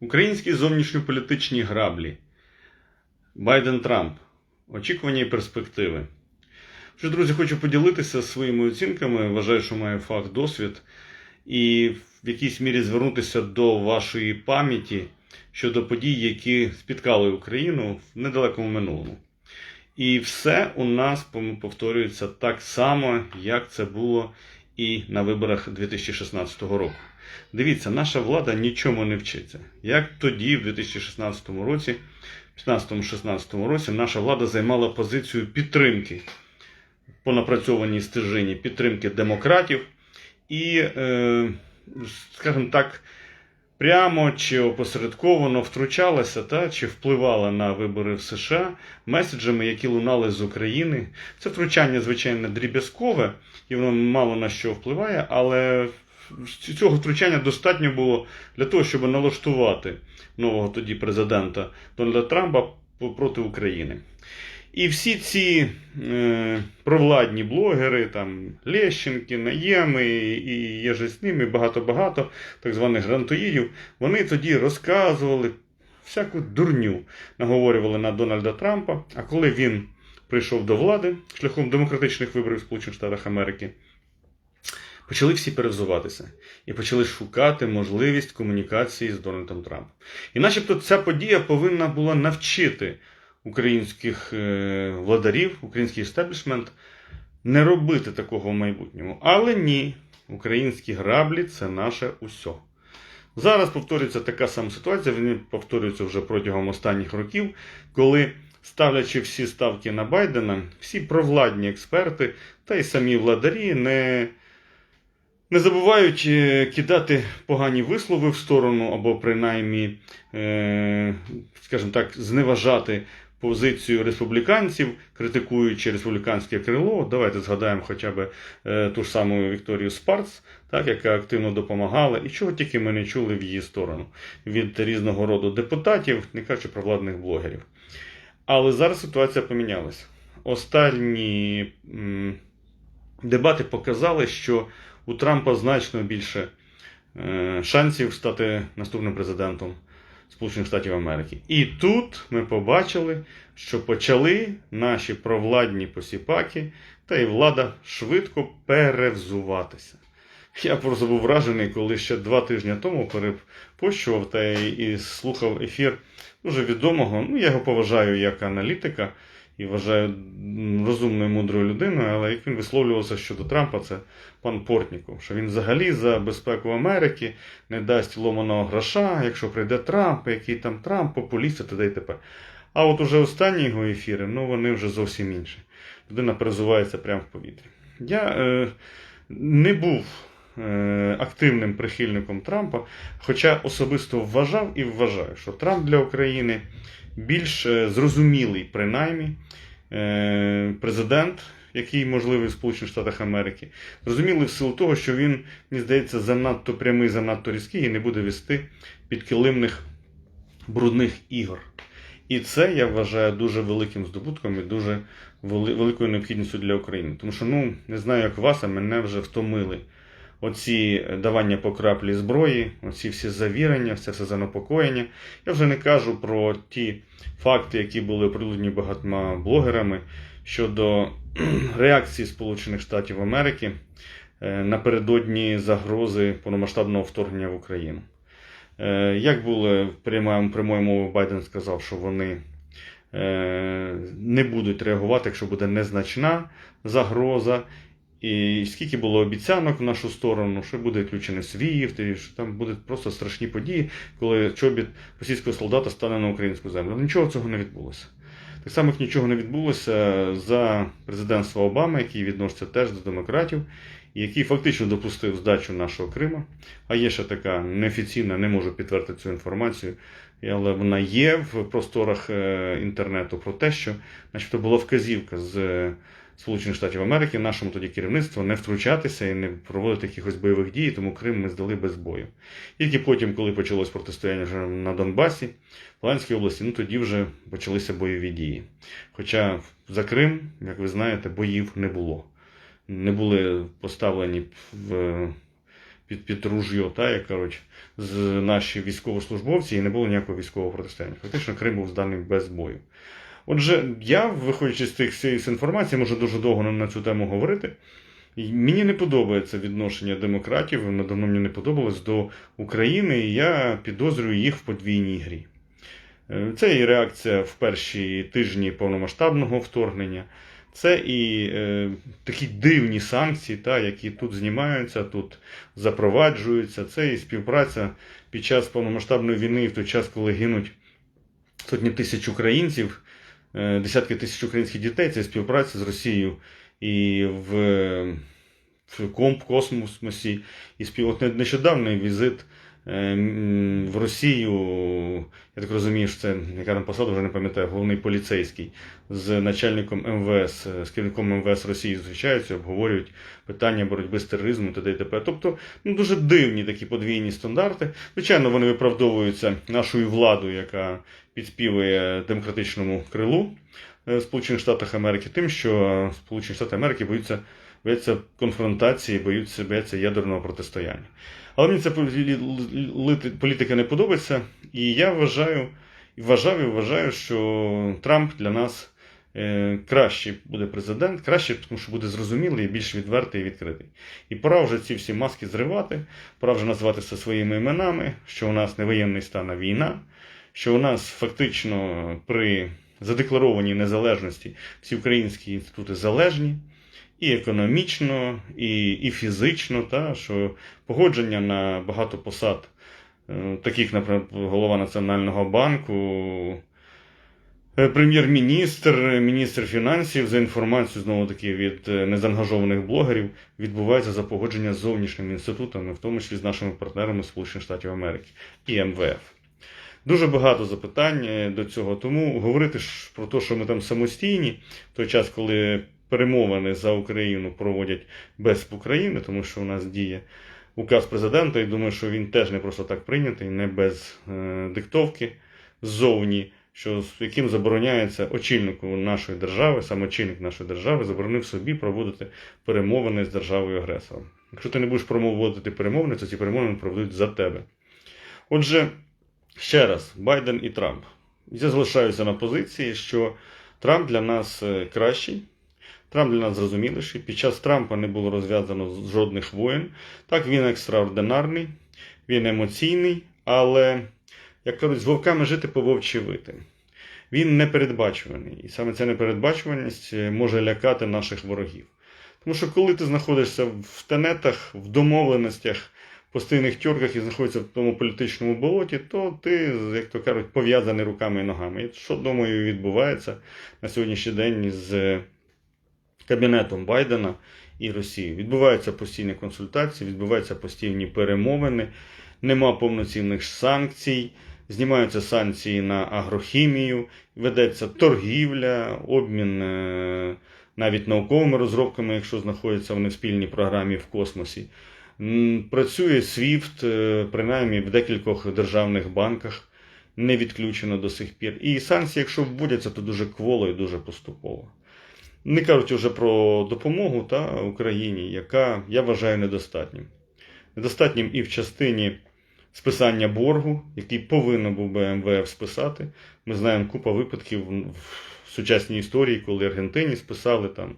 Українські зовнішньополітичні граблі. Байден Трамп. Очікування і перспективи. Що, друзі, хочу поділитися своїми оцінками. Вважаю, що маю факт досвід, і в якійсь мірі звернутися до вашої пам'яті щодо подій, які спіткали Україну в недалекому минулому. І все у нас повторюється так само, як це було і на виборах 2016 року. Дивіться, наша влада нічому не вчиться. Як тоді, в 2016 році, 15-16 році, наша влада займала позицію підтримки по напрацьованій стежині, підтримки демократів і, е, скажімо так, прямо чи опосередковано втручалася та, чи впливала на вибори в США меседжами, які лунали з України. Це втручання, звичайно, дріб'язкове, і воно мало на що впливає, але цього втручання достатньо було для того, щоб налаштувати нового тоді президента Дональда Трампа проти України. І всі ці е, провладні блогери, там Лещенки, Наєми і є же з ними багато-багато так званих грантоїдів, вони тоді розказували всяку дурню, наговорювали на Дональда Трампа. А коли він прийшов до влади шляхом демократичних виборів в Сполучених Штатах Америки, почали всі перевзуватися і почали шукати можливість комунікації з Дональдом Трампом. І начебто ця подія повинна була навчити українських е, владарів, український естеблішмент не робити такого в майбутньому. Але ні, українські граблі це наше усе. Зараз повторюється така сама ситуація, вони повторюються вже протягом останніх років, коли, ставлячи всі ставки на Байдена, всі провладні експерти та й самі владарі не, не забувають е, кидати погані вислови в сторону, або принаймні, е, скажімо так, зневажати позицію республіканців, критикуючи республіканське крило. Давайте згадаємо хоча б е, ту ж саму Вікторію Спарц, так, яка активно допомагала, і чого тільки ми не чули в її сторону від різного роду депутатів, не кажучи про владних блогерів. Але зараз ситуація помінялася. Останні дебати показали, що у Трампа значно більше е, шансів стати наступним президентом Сполучених Штатів Америки. І тут ми побачили, що почали наші провладні посіпаки та й влада швидко перевзуватися. Я просто був вражений, коли ще два тижні тому перепощував та і слухав ефір дуже відомого. Ну, я його поважаю як аналітика і вважаю розумною мудрою людиною, але як він висловлювався щодо Трампа, це пан Портніков, що він взагалі за безпеку Америки не дасть ломаного гроша, якщо прийде Трамп, який там Трамп, популіст, і т.д. і т.п. А от уже останні його ефіри, ну вони вже зовсім інші. Людина перезувається прямо в повітрі. Я е, не був е, активним прихильником Трампа, хоча особисто вважав і вважаю, що Трамп для України більш е, зрозумілий, принаймні, е, президент, який можливий в Сполучених Штатах Америки. Зрозумілий в силу того, що він, мені здається, занадто прямий, занадто різкий і не буде вести підкилимних брудних ігор. І це я вважаю дуже великим здобутком і дуже великою необхідністю для України. Тому що, ну, не знаю, як вас, а мене вже втомили. Оці давання по краплі зброї, оці всі завірення, все це занепокоєння. Я вже не кажу про ті факти, які були оприлюднені багатьма блогерами щодо реакції Сполучених Штатів Америки е, напередодні загрози повномасштабного вторгнення в Україну. Е, Як було прямою мовою, Байден сказав, що вони е, не будуть реагувати, якщо буде незначна загроза. І скільки було обіцянок в нашу сторону, що буде включений СВІФТ, і що там будуть просто страшні події, коли чобіт російського солдата стане на українську землю. Нічого цього не відбулося. Так само, нічого не відбулося за президентства Обами, який відноситься теж до демократів, і який фактично допустив здачу нашого Крима. А є ще така неофіційна, не можу підтвердити цю інформацію, але вона є в просторах е, інтернету про те, що начебто була вказівка з Сполучених Штатів Америки, нашому тоді керівництву не втручатися і не проводити якихось бойових дій, тому Крим ми здали без бою. Тільки потім, коли почалось протистояння вже на Донбасі, в Луганській області, ну тоді вже почалися бойові дії. Хоча за Крим, як ви знаєте, боїв не було. Не були поставлені в під, під ружьо, та, як кажуть, з наші військовослужбовці, і не було ніякого військового протистояння. Фактично Крим був зданий без бою. Отже, я, виходячи з тих цієї інформації, можу дуже довго на, цю тему говорити. Мені не подобається відношення демократів, воно давно мені не подобалось до України, і я підозрюю їх в подвійній грі. Е, Це і реакція в перші тижні повномасштабного вторгнення, це і е, такі дивні санкції, та, які тут знімаються, тут запроваджуються. Це і співпраця під час повномасштабної війни, в той час, коли гинуть сотні тисяч українців, десятки тисяч українських дітей, це співпраця з Росією і в, в комп космосі. І спів... От не- нещодавний візит е, в Росію, я так розумію, що це яка там посада, вже не пам'ятаю, головний поліцейський з начальником МВС, е, з керівником МВС Росії зустрічаються, обговорюють питання боротьби з тероризмом т.д. і т.п. Тобто ну, дуже дивні такі подвійні стандарти. Звичайно, вони виправдовуються нашою владою, яка підспівує демократичному крилу е, Сполучених Штатів Америки, тим, що Сполучені Штати Америки боються, бояться конфронтації, боються, бояться ядерного протистояння. Але мені ця політика не подобається, і я вважаю, вважав і вважаю, що Трамп для нас е, кращий буде президент, краще, тому що буде зрозумілий, більш відвертий і відкритий. І пора вже ці всі маски зривати, пора вже назвати своїми іменами, що у нас не воєнний стан, а війна, що у нас фактично при задекларованій незалежності всі українські інститути залежні. І економічно, і, і фізично, та, що погодження на багато посад, е, таких, наприклад, голова Національного банку, е, прем'єр-міністр, міністр фінансів, за інформацією знову таки від е, незаангажованих блогерів, відбувається за погодження з зовнішніми інститутами, в тому числі з нашими партнерами Сполучених Штатів Америки і МВФ. Дуже багато запитань до цього. Тому говорити про те, що ми там самостійні, в той час, коли перемовини за Україну проводять без України, тому що у нас діє указ президента, і думаю, що він теж не просто так прийнятий, не без е, диктовки ззовні, що яким забороняється очільнику нашої держави, саме очільник нашої держави, заборонив собі проводити перемовини з державою агресором. Якщо ти не будеш проводити перемовини, то ці перемовини проведуть за тебе. Отже, ще раз, Байден і Трамп. Я залишаюся на позиції, що Трамп для нас е, кращий. Трамп для нас зрозуміліший. Під час Трампа не було розв'язано жодних воєн. Так, він екстраординарний, він емоційний, але, як кажуть, з вовками жити по вовчі вити. Він непередбачуваний. І саме ця непередбачуваність е, може лякати наших ворогів. Тому що коли ти знаходишся в тенетах, в домовленостях, постійних тьорках і знаходишся в тому політичному болоті, то ти, як то кажуть, пов'язаний руками і ногами. І що, думаю, відбувається на сьогоднішній день з кабінетом Байдена і Росії. Відбуваються постійні консультації, відбуваються постійні перемовини, нема повноцінних санкцій, знімаються санкції на агрохімію, ведеться торгівля, обмін е, навіть науковими розробками, якщо знаходяться вони в спільній програмі в космосі. Працює SWIFT, е, принаймні в декількох державних банках, не відключено до сих пір. І санкції, якщо вводяться, то дуже кволо і дуже поступово. Не кажучи вже про допомогу та, Україні, яка я вважаю недостатнім. Недостатнім і в частині списання боргу, який повинен був би МВФ списати. Ми знаємо купа випадків в сучасній історії, коли Аргентині списали там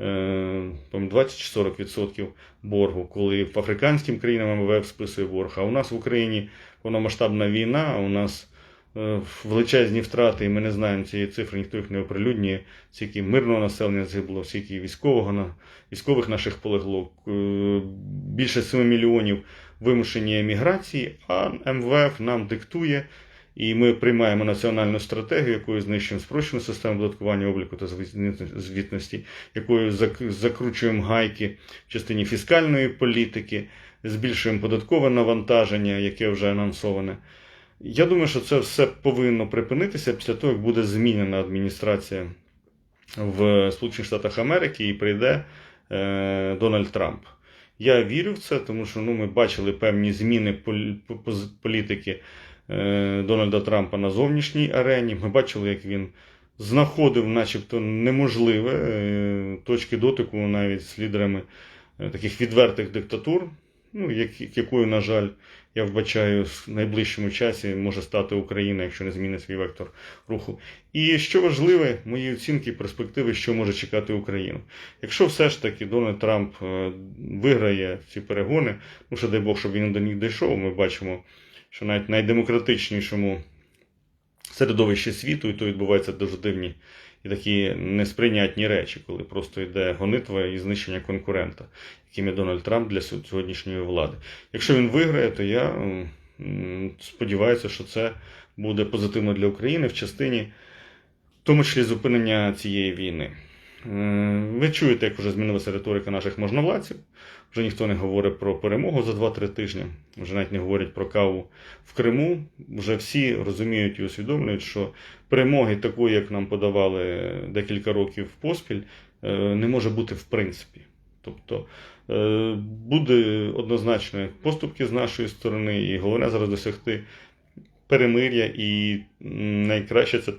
е, 20 чи 40% боргу, коли в африканським країнам МВФ списує борг, а у нас в Україні повномасштабна війна, а у нас е, величезні втрати, і ми не знаємо цієї цифри, ніхто їх не оприлюднює, скільки мирного населення загибло, скільки військового, на- військових наших полегло, е, більше 7 мільйонів вимушені еміграції, а МВФ нам диктує, і ми приймаємо національну стратегію, якою знищуємо спрощену систему додаткування обліку та звітності, якою зак- закручуємо гайки в частині фіскальної політики, збільшуємо податкове навантаження, яке вже анонсоване. Я думаю, що це все повинно припинитися після того, як буде змінена адміністрація в Сполучених Штатах Америки і прийде е, Дональд Трамп. Я вірю в це, тому що ну, ми бачили певні зміни полі- політики е, Дональда Трампа на зовнішній арені. Ми бачили, як він знаходив, начебто, неможливе е, точки дотику навіть з лідерами е, таких відвертих диктатур. Ну, як, якою, на жаль, я вбачаю, в найближчому часі може стати Україна, якщо не змінить свій вектор руху. І що важливе, мої оцінки перспективи, що може чекати Україну. Якщо все ж таки Дональд Трамп е, виграє ці перегони, ну що дай Бог, щоб він до них дійшов, ми бачимо, що навіть найдемократичнішому середовищі світу, і то відбуваються дуже дивні і такі несприйнятні речі, коли просто йде гонитва і знищення конкурента, яким є Дональд Трамп для сьогоднішньої влади. Якщо він виграє, то я сподіваюся, що це буде позитивно для України в частині, в тому числі зупинення цієї війни. Ви чуєте, як вже змінилася риторика наших можновладців. Вже ніхто не говорить про перемогу за 2-3 тижні, вже навіть не говорять про каву в Криму. Вже всі розуміють і усвідомлюють, що перемоги такої, як нам подавали декілька років поспіль, е, не може бути в принципі. Тобто е, буде однозначно поступки з нашої сторони, і головне зараз досягти перемир'я, і найкраще це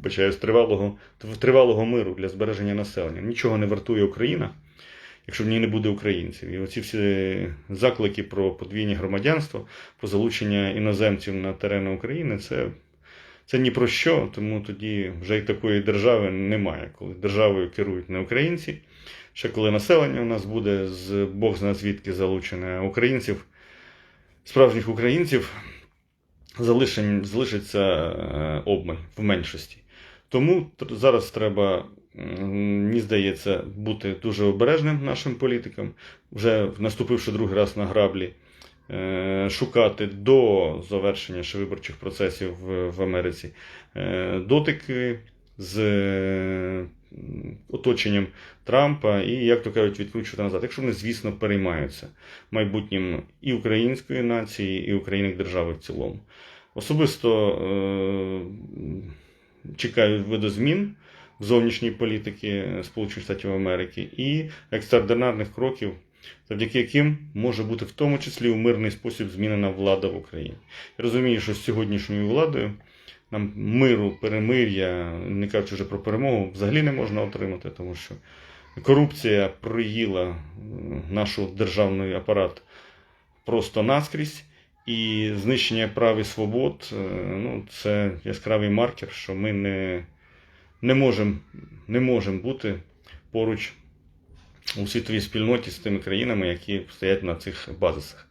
вибачаю, з тривалого, тривалого миру для збереження населення. Нічого не вартує Україна, якщо в ній не буде українців. І оці всі заклики про подвійне громадянство, про залучення іноземців на терени України, це, це ні про що, тому тоді вже й такої держави немає, коли державою керують не українці. Ще коли населення у нас буде з Бог зна звідки залучене українців, справжніх українців, залишиться е, обмаль в меншості. Тому зараз треба, мені здається, бути дуже обережним нашим політикам, вже наступивши другий раз на граблі, е, шукати до завершення ще виборчих процесів в, Америці е, дотики з е, оточенням Трампа і, як то кажуть, відкручувати назад, якщо вони, звісно, переймаються майбутнім і української нації, і України як держави в цілому. Особисто е, чекаю видозмін в зовнішній політики Сполучених Штатів Америки і екстраординарних кроків, завдяки яким може бути в тому числі у мирний спосіб змінена влада в Україні. Я розумію, що з сьогоднішньою владою нам миру, перемир'я, не кажучи вже про перемогу, взагалі не можна отримати, тому що корупція проїла е, наш державний апарат просто наскрізь. І знищення прав і свобод е, ну, це яскравий маркер, що ми не, не можемо не можем бути поруч у світовій спільноті з тими країнами, які стоять на цих базисах.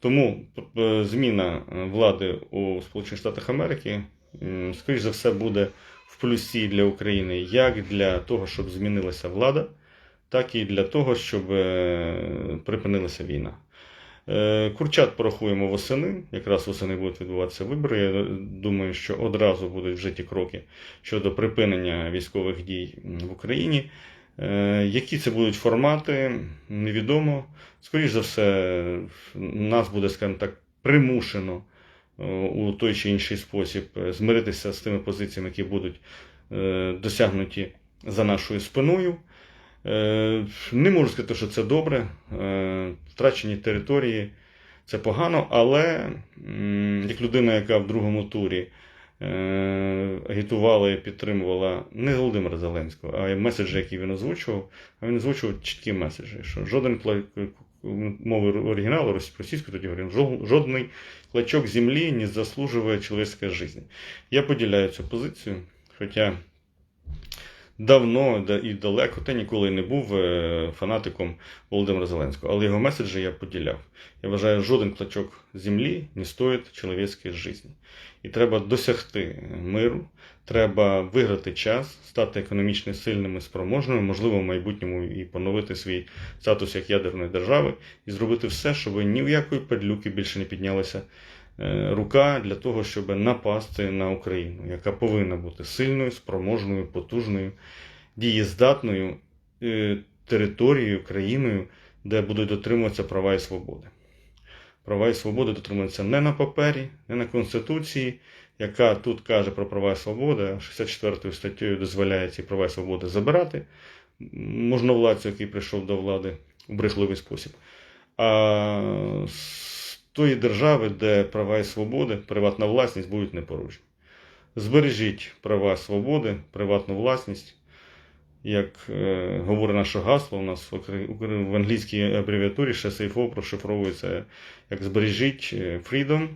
Тому е, зміна влади у Сполучених Штатах Америки, скоріш за все, буде в плюсі для України як для того, щоб змінилася влада, так і для того, щоб е, припинилася війна. Е, Курчат порахуємо восени. Якраз восени будуть відбуватися вибори. Я думаю, що одразу будуть вжиті кроки щодо припинення військових дій в Україні. Е, Які це будуть формати, невідомо. Скоріше за все, нас буде, скажімо так, примушено е, у той чи інший спосіб змиритися з тими позиціями, які будуть досягнуті за нашою спиною. Е, Не можу сказати, що це добре. Е, Втрачені території це погано, але як людина, яка в другому турі е, агітувала і підтримувала не Володимира Зеленського, а меседжі, які він озвучував, а він озвучував чіткі меседжі, що жоден мови оригіналу рос- російською тоді говорив, «жо- жодний клочок землі не заслужує чоловічської життя. Я поділяю цю позицію, хоча давно і далеко та ніколи не був е, фанатиком Володимира Зеленського, але його меседжі я поділяв. Я вважаю, жоден клочок землі не стоїть чоловічської житті. І треба досягти миру, треба виграти час, стати економічно сильними, спроможними, можливо, в майбутньому і поновити свій статус як ядерної держави, і зробити все, щоб ні в якої падлюки більше не піднялася е, рука для того, щоб напасти на Україну, яка повинна бути сильною, спроможною, потужною, дієздатною е, територією, країною, де будуть дотримуватися права і свободи. Права і свободи дотримуються не на папері, не на Конституції, яка тут каже про права і свободи, а 64 статтею дозволяє ці права і свободи забирати можновладцю, який прийшов до влади у брехливий спосіб. А тої держави, де права і свободи, приватна власність будуть непорушні. Збережіть права свободи, приватну власність. як е, говорить наше гасло, у нас в, англійській абревіатурі ще SAFO прошифровується як збережіть е, freedom,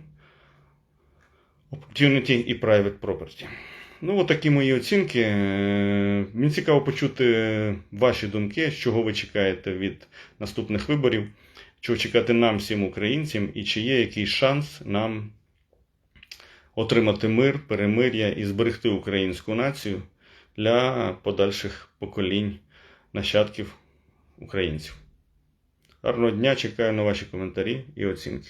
opportunity і private property. Ну, от такі мої оцінки. Е, Мені цікаво почути ваші думки, чого ви чекаєте від наступних виборів, чого чекати нам, всім українцям, і чи є якийсь шанс нам отримати мир, перемир'я і зберегти українську націю для подальших поколінь нащадків українців. Гарного дня, чекаю на ваші коментарі і оцінки.